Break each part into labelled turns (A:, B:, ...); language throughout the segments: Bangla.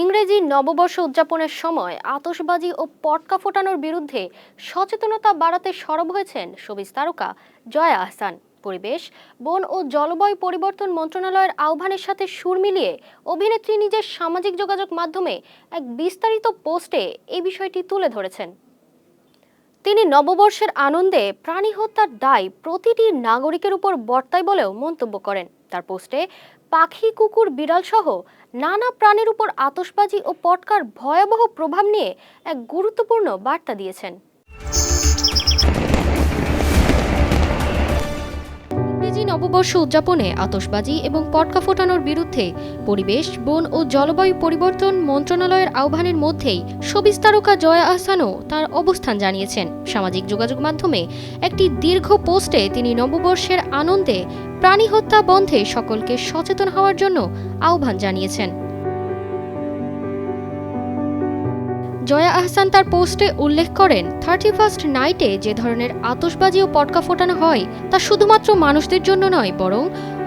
A: ইংরেজি নববর্ষ উদযাপনের সময় আতশবাজি ও পটকা ফোটানোর বিরুদ্ধে সচেতনতা বাড়াতে সরব হয়েছেন শোবিজ তারকা জয়া আহসান। পরিবেশ, বন ও জলবায়ু পরিবর্তন মন্ত্রণালয়ের আহ্বানের সাথে সুর মিলিয়ে অভিনেত্রী নিজের সামাজিক যোগাযোগ মাধ্যমে এক বিস্তারিত পোস্টে এই বিষয়টি তুলে ধরেছেন। তিনি নববর্ষের আনন্দে প্রাণী হত্যার দায় প্রতিটি নাগরিকের উপর বর্তায় বলেও মন্তব্য করেন। তার পোস্টে পাখি, কুকুর, বিড়াল সহ নানা প্রাণীর উপর আতশবাজি ও পটকার ভয়াবহ প্রভাব নিয়ে এক গুরুত্বপূর্ণ বার্তা দিয়েছেন। নববর্ষ উদযাপনে আতশবাজি এবং পটকা ফোটানোর বিরুদ্ধে পরিবেশ, বন ও জলবায়ু পরিবর্তন মন্ত্রণালয়ের আহ্বানের মধ্যেই সবিজ তারকা জয়া আহসানও তার অবস্থান জানিয়েছেন। সামাজিক যোগাযোগ মাধ্যমে একটি দীর্ঘ পোস্টে তিনি নববর্ষের আনন্দে প্রাণী হত্যা বন্ধে সকলকে সচেতন হওয়ার জন্য আহ্বান জানিয়েছেন। জয়া আহসান তার পোস্টে উল্লেখ করেন, থার্টি ফার্স্ট নাইটে যে ধরনের আতসবাজি ও পটকা ফোটানো হয়, তা শুধুমাত্র মানুষদের জন্য নয়, বরং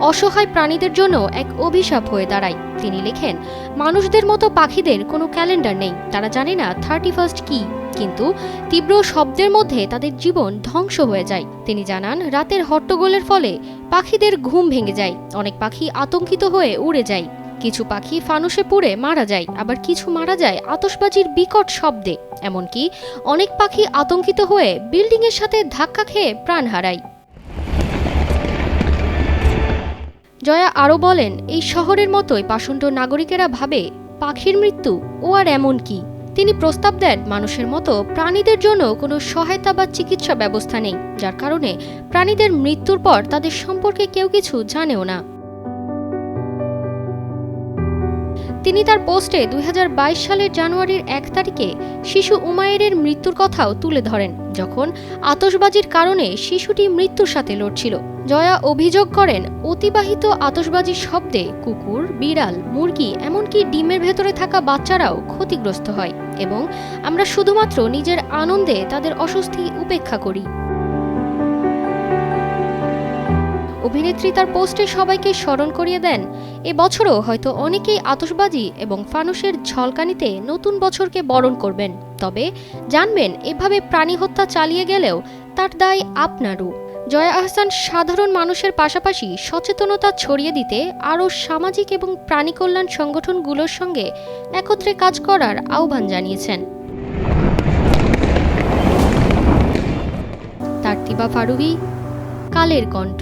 A: অসহায় প্রাণীদের জন্য এক অভিশাপ হয়ে দাঁড়ায়। তিনি লেখেন, মানুষদের মতো পাখিদের কোনো ক্যালেন্ডার নেই, তারা জানে না থার্টি ফার্স্ট কি। কিন্তু তীব্র শব্দের মধ্যে তাদের জীবন ধ্বংস হয়ে যায়। তিনি জানান, রাতের হট্টগোলের ফলে পাখিদের ঘুম ভেঙে যায়। অনেক পাখি আতঙ্কিত হয়ে উড়ে যায়। কিছু পাখি ফানুসে পুড়ে মারা যায়, আবার কিছু মারা যায় আতশবাজির বিকট শব্দে। এমনকি অনেক পাখি আতঙ্কিত হয়ে বিল্ডিংয়ের সাথে ধাক্কা খেয়ে প্রাণ হারায়। জয়া আরও বলেন, এই শহরের মতোই পাষণ্ড নাগরিকেরা ভাবে, পাখির মৃত্যু ও আর এমন কি। তিনি প্রস্তাব দেন, মানুষের মতো প্রাণীদের জন্য কোনো সহায়তা বা চিকিৎসা ব্যবস্থা নেই, যার কারণে প্রাণীদের মৃত্যুর পর তাদের সম্পর্কে কেউ কিছু জানেও না। তিনি তার পোস্টে দু হাজার বাইশ সালের জানুয়ারির এক তারিখে শিশু উমায়ের মৃত্যুর কথাও তুলে ধরেন, যখন আতশবাজির কারণে শিশুটি মৃত্যুর সাথে লড়ছিল। জয়া অভিযোগ করেন, অতিবাহিত আতশবাজির শব্দে কুকুর, বিড়াল, মুরগি, এমনকি ডিমের ভেতরে থাকা বাচ্চারাও ক্ষতিগ্রস্ত হয় এবং আমরা শুধুমাত্র নিজের আনন্দে তাদের অস্বস্তি উপেক্ষা করি। অভিনেত্রী তার পোস্টে সবাইকে স্মরণ করিয়ে দেন। এ বছরও হয়তো অনেকেই আতশবাজি এবং ফানুসের ঝলকানিতে নতুন বছরকে বরণ করবেন। তবে জানবেন, এভাবে প্রাণী হত্যা চালিয়ে গেলেও তার দায় আপনারও। জয়া আহসান সাধারণ মানুষের পাশাপাশি সচেতনতা ছড়িয়ে দিতে আরও সামাজিক এবং প্রাণী কল্যাণ সংগঠনগুলোর সঙ্গে একত্রে কাজ করার আহ্বান জানিয়েছেন। তার্তিবা ফারুবি, কালের কণ্ঠ।